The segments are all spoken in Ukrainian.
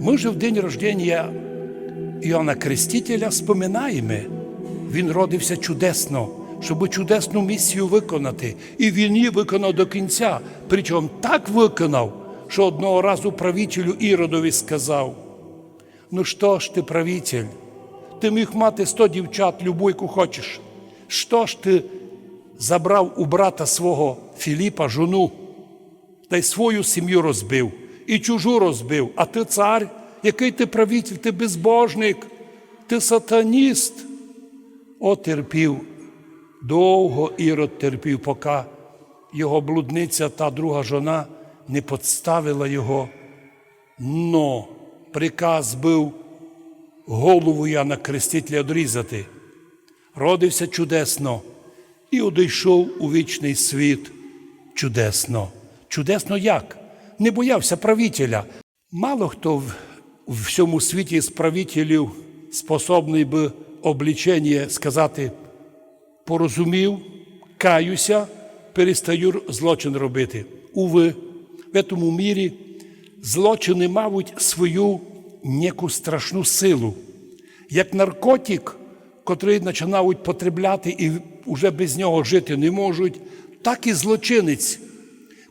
Ми же в день рождення Іоанна Крестителя споминаємо. Він родився чудесно, щоб чудесну місію виконати. І він її виконав до кінця. Причому так виконав, що одного разу правителю Іродові сказав: Ну що ж ти, правитель, ти міг мати сто дівчат, любу, яку хочеш. Що ж ти забрав у брата свого Філіпа жону, та й свою сім'ю розбив, і чужу розбив, а ти цар, який ти правитель, ти безбожник, ти сатаніст. О, терпів, довго Ірод терпів, поки його блудниця та друга жона не подставила його. Но приказ був голову Яна Крестителя одрізати. Родився чудесно і одійшов у вічний світ чудесно. Чудесно як? Не боявся правителя. Мало хто в, в всьому світі з правителів способний би облічення сказати, порозумів, каюся, перестаю злочин робити. Уви, в цьому мірі злочини мають свою неку страшну силу. Як наркотик, котрий починають потребляти і вже без нього жити не можуть, так і злочинець.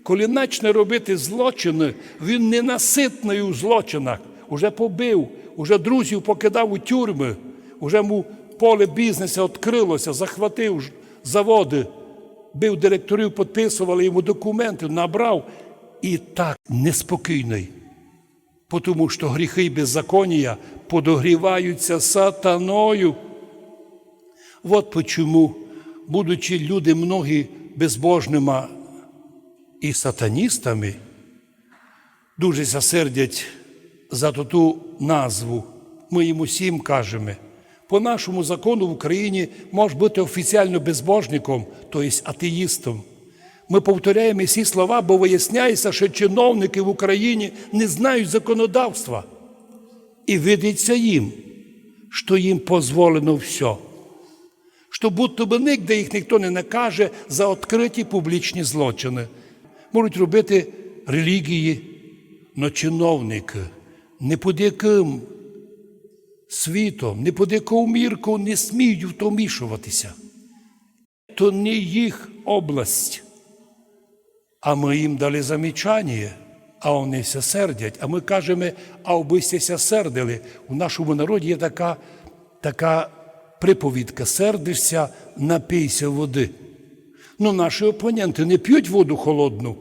Коли почне робити злочини, він ненаситний у злочинах, уже побив, уже друзів покидав у тюрми, уже му поле бізнесу відкрилося, захватив заводи, бив директорів, підписували йому документи, набрав і так неспокійний. Тому що гріхи і беззаконія подогріваються сатаною. От почему, будучи люди многі безбожними і сатаністами, дуже засердять за ту назву. Ми їм усім кажемо. По нашому закону в Україні може бути офіційно безбожником, тобто атеїстом. Ми повторяємо ці слова, бо виясняється, що чиновники в Україні не знають законодавства. І видиться їм, що їм дозволено все. Що будто би нігде їх ніхто не накаже за відкриті публічні злочини. Можуть робити релігії, но чиновники не під яким світом, не під яку мірку не сміють в то не їх область. А ми їм дали замічання, а вони ся сердять. А ми кажемо, а обистяся сердили. У нашому народі є така, така приповідка: сердишся, напійся води. Ну, наші опоненти не п'ють воду холодну,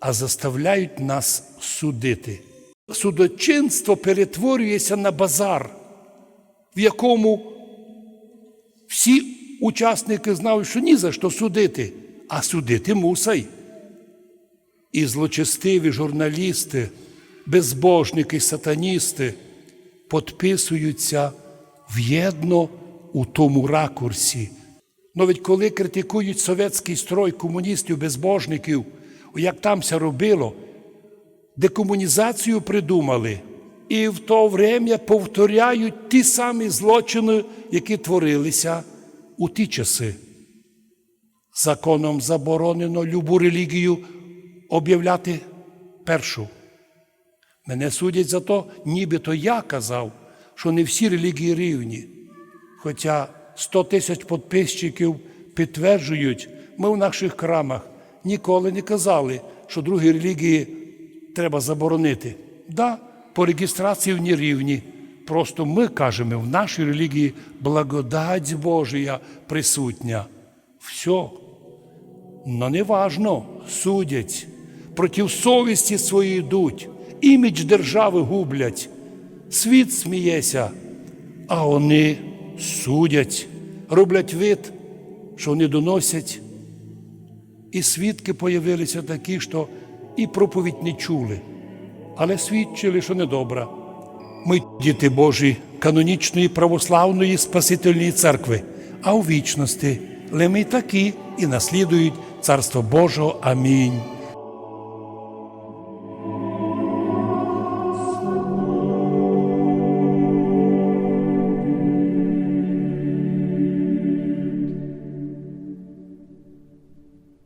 а заставляють нас судити. Судочинство перетворюється на базар, в якому всі учасники знають, що ні за що судити, а судити мусай. І злочестиві журналісти, безбожники, сатаністи підписуються в'єдно у тому ракурсі. Навіть коли критикують совєтський строй комуністів, безбожників, як там це робило, декомунізацію придумали і в то время повторяють ті самі злочини, які творилися у ті часи. Законом заборонено любу релігію об'являти першу. Мене судять за то, нібито я казав, що не всі релігії рівні. Хоча 100 тисяч підписчиків підтверджують, ми в наших храмах ніколи не казали, що другі релігії треба заборонити. Да, по реєстрації вони рівні. Просто ми кажемо, в нашій релігії благодать Божия присутня. Все. Но не важно, судять, проти совісті своєї йдуть, імідж держави гублять, світ сміється, а вони судять, роблять вид, що вони доносять. І свідки появилися такі, що і проповідь не чули, але свідчили, що недобра. Ми діти Божі, канонічної православної Спасительної церкви, а у вічності леми такі і наслідують Царство Божого. Амінь.